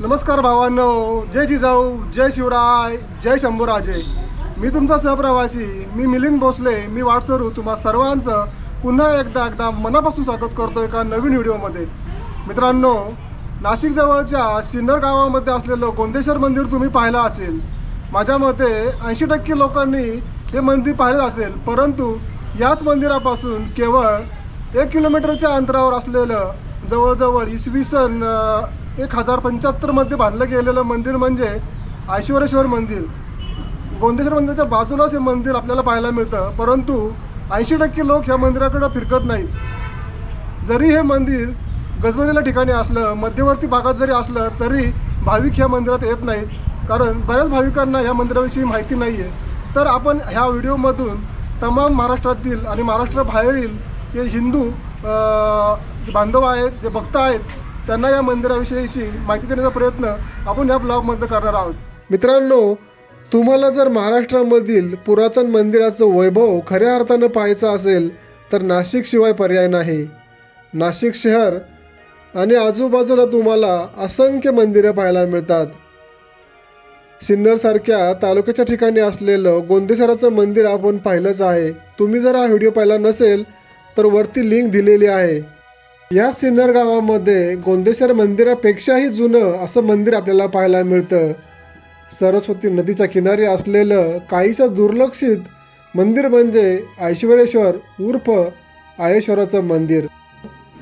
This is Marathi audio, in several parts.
नमस्कार भावांनो जय जिजाऊ जय शिवराय जय शंभूराजे. मी तुमचा सहप्रवासी मी मिलिंद भोसले मी वाटसरू तुम्हा सर्वांचं पुन्हा एकदा एकदा मनापासून स्वागत करतो एका नवीन व्हिडिओमध्ये. मित्रांनो नाशिकजवळच्या सिन्नर गावामध्ये असलेलं गोंदेश्वर मंदिर तुम्ही पाहिलं असेल. माझ्या मते ऐंशी टक्के लोकांनी हे मंदिर पाहिलं असेल परंतु याच मंदिरापासून केवळ एक किलोमीटरच्या अंतरावर असलेलं जवळजवळ इसवी सन एक हजार पंच्याहत्तरमध्ये बांधलं गेलेलं मंदिर म्हणजे ऐश्वरेश्वर मंदिर. गोंदेश्वर मंदिराच्या बाजूलाच हे मंदिर आपल्याला पाहायला मिळतं परंतु ऐंशी टक्के लोक ह्या मंदिराकडं फिरकत नाहीत. जरी हे मंदिर गजबजलेल्या ठिकाणी असलं मध्यवर्ती भागात जरी असलं तरी भाविक ह्या मंदिरात येत नाहीत. कारण बऱ्याच भाविकांना ह्या मंदिराविषयी माहिती नाही आहे तर आपण ह्या व्हिडिओमधून तमाम महाराष्ट्रातील आणि महाराष्ट्राबाहेरील जे हिंदू जे बांधव आहेत जे भक्त आहेत त्यांना या मंदिराविषयीची माहिती देण्याचा प्रयत्न आपण या ब्लॉगमध्ये करणार आहोत. मित्रांनो तुम्हाला जर महाराष्ट्रामधील पुरातन मंदिराचं वैभव खऱ्या अर्थानं पाहायचं असेल तर नाशिकशिवाय पर्याय नाही. नाशिक शहर आणि आजूबाजूला तुम्हाला असंख्य मंदिरं पाहायला मिळतात. सिन्नरसारख्या तालुक्याच्या ठिकाणी असलेलं गोंदेश्वराचं मंदिर आपण पाहिलंच आहे. तुम्ही जर हा व्हिडिओ पाहिला नसेल तर वरती लिंक दिलेली आहे. या सिन्नर गावामध्ये गोंदेश्वर मंदिरापेक्षाही जुनं असं मंदिर आपल्याला पाहायला मिळतं. सरस्वती नदीच्या किनारी असलेलं काहीसं दुर्लक्षित मंदिर म्हणजे ऐश्वरेश्वर उर्फ आयेश्वराचं मंदिर.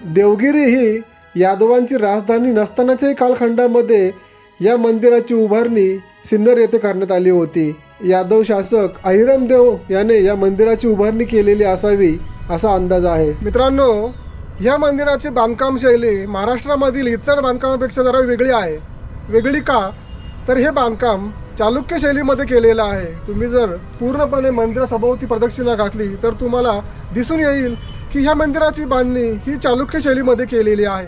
देवगिरी ही यादवांची राजधानी नसतानाच्याही कालखंडामध्ये या मंदिराची उभारणी सिन्नर येथे करण्यात आली होती. यादव शासक अहिरमदेव याने या मंदिराची उभारणी केलेली असावी असा अंदाज आहे. मित्रांनो या मंदिराची बांधकाम शैली महाराष्ट्रामधील इतर बांधकामापेक्षा जरा वेगळी आहे. वेगळी का? तर हे बांधकाम चालुक्य शैलीमध्ये केलेलं आहे. तुम्ही जर पूर्णपणे मंदिरासभोवती प्रदक्षिणा घातली तर तुम्हाला दिसून येईल की ह्या मंदिराची बांधणी ही चालुक्य शैलीमध्ये केलेली आहे.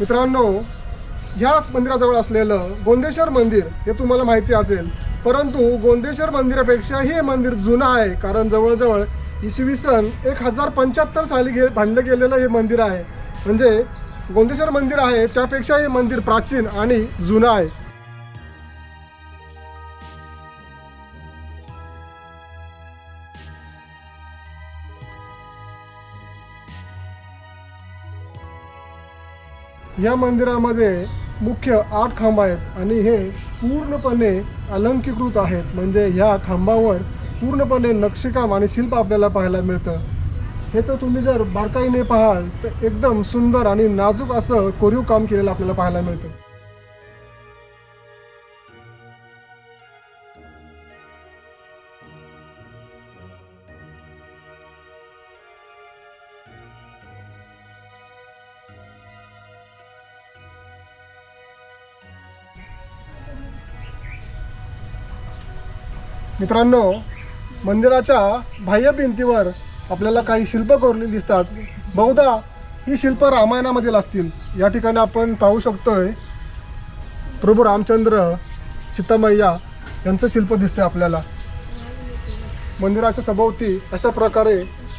मित्रांनो ह्याच मंदिराजवळ असलेलं गोंदेश्वर मंदिर हे तुम्हाला माहिती असेल. परंतु गोंदेश्वर मंदिरापेक्षा हे मंदिर जुनं आहे कारण जवळजवळ इसवी सन एक हजार पंच्याहत्तर साली गे बांधलं गेलेलं हे मंदिर आहे. म्हणजे गोंदेश्वर मंदिर आहे त्यापेक्षा हे मंदिर प्राचीन आणि जुनं आहे. या मंदिरामध्ये मुख्य आठ खांब आहेत आणि हे पूर्णपणे अलंकीकृत आहेत. म्हणजे ह्या खांबावर पूर्णपणे नक्षीकाम आणि शिल्प आपल्याला पाहायला मिळतं. हे तर तुम्ही जर बारकाईने पाहाल तर एकदम सुंदर आणि नाजूक असं कोरीव काम केलेलं आपल्याला पाहायला मिळतं. मित्रांनो मंदिराच्या बाह्य भिंतीवर आपल्याला काही शिल्प कोरली दिसतात. बहुधा ही शिल्प रामायणामधील असतील. या ठिकाणी आपण पाहू शकतोय प्रभू रामचंद्र सीतामय्या यांचं शिल्प दिसते आपल्याला. मंदिराच्या सभोवती अशा प्रकारे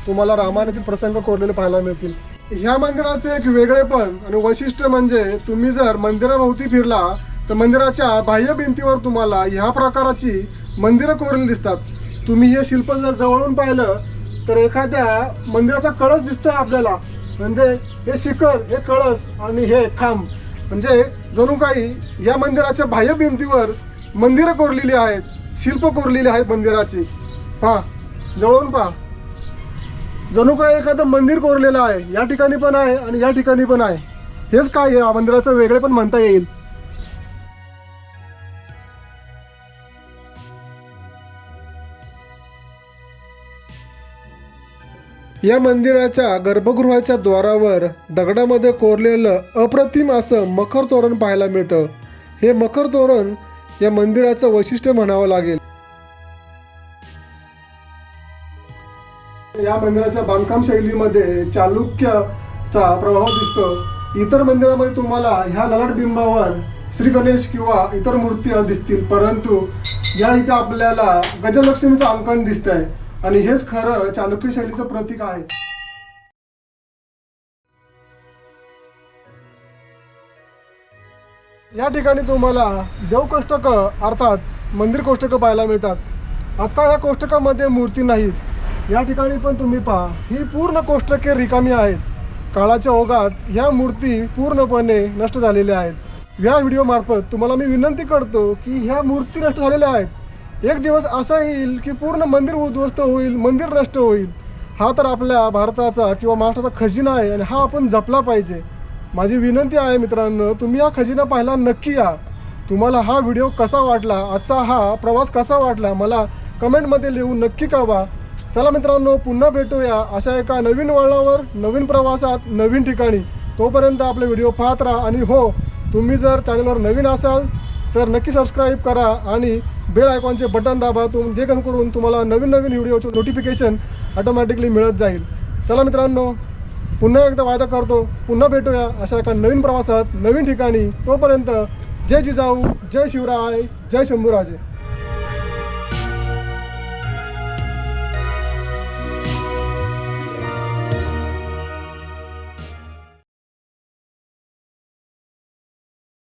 तुम्हाला रामायणातील प्रसंग कोरलेले पाहायला मिळतील. ह्या मंदिराचे एक वेगळेपण आणि वैशिष्ट्य म्हणजे तुम्ही जर मंदिराभोवती फिरला तर मंदिराच्या बाह्य भिंतीवर तुम्हाला ह्या प्रकाराची मंदिरं कोरलेली दिसतात. तुम्ही हे शिल्प जर जवळून पाहिलं तर एखाद्या मंदिराचा कळस दिसतोय आपल्याला. म्हणजे हे शिखर हे कळस आणि हे खांब. म्हणजे जणू काही या मंदिराच्या बाह्य भिंतीवर मंदिरं कोरलेली आहेत शिल्प कोरलेली आहेत मंदिराची. पहा जवळून पहा. जणू काही एखादं मंदिर कोरलेलं आहे या ठिकाणी पण आहे आणि या ठिकाणी पण आहे. हेच काय या मंदिराचं वेगळे पण म्हणता येईल. या मंदिराच्या गर्भगृहाच्या द्वारावर दगडामध्ये कोरलेलं अप्रतिम असं मखर तोरण पाहायला मिळतं. हे मखर तोरण या मंदिराचं वैशिष्ट्य म्हणावं लागेल. या मंदिराच्या बांधकाम शैलीमध्ये चालुक्यचा प्रभाव दिसतो. इतर मंदिरामध्ये तुम्हाला ह्या ललाट बिंबावर श्री गणेश किंवा इतर मूर्ती दिसतील परंतु या इथे आपल्याला गजलक्ष्मीचं अंकन दिसत आहे आणि हेच खरं चालुक्य शैलीचं प्रतीक आहे. या ठिकाणी तुम्हाला देवकोष्टक अर्थात मंदिर कोष्टकं पाहायला मिळतात. आता या कोष्टकामध्ये मूर्ती नाहीत. या ठिकाणी पण तुम्ही पहा ही पूर्ण कोष्टके रिकामी आहेत. काळाच्या ओघात ह्या मूर्ती पूर्णपणे नष्ट झालेल्या आहेत. या व्हिडिओमार्फत तुम्हाला मी विनंती करतो की ह्या मूर्ती नष्ट झालेल्या आहेत. एक दिवस असा येईल की पूर्ण मंदिर उद्ध्वस्त होईल मंदिर नष्ट होईल. हा तर आपल्या भारताचा किंवा महाराष्ट्राचा खजिना आहे आणि हा आपण जपला पाहिजे. माझी विनंती आहे मित्रांनो तुम्ही हा खजिना पाहायला नक्की या. तुम्हाला हा व्हिडिओ कसा वाटला आजचा हा प्रवास कसा वाटला मला कमेंटमध्ये लिहून नक्की कळवा. चला मित्रांनो पुन्हा भेटूया अशा एका नवीन वळणावर नवीन प्रवासात नवीन ठिकाणी. तोपर्यंत आपले व्हिडिओ पाहत राहा. आणि हो तुम्ही जर चॅनलवर नवीन असाल तर नक्की सबस्क्राईब करा आणि बेल आयकॉनचे बटन दाबा तुम जे करून तुम्हाला नवीन नवीन व्हिडिओचे नोटिफिकेशन ऑटोमॅटिकली मिळत जाईल. चला मित्रांनो पुन्हा एकदा वायदा करतो पुन्हा भेटूया अशा एका नवीन प्रवासात नवीन ठिकाणी. तोपर्यंत जय जिजाऊ जय शिवराय जय शंभूराजे.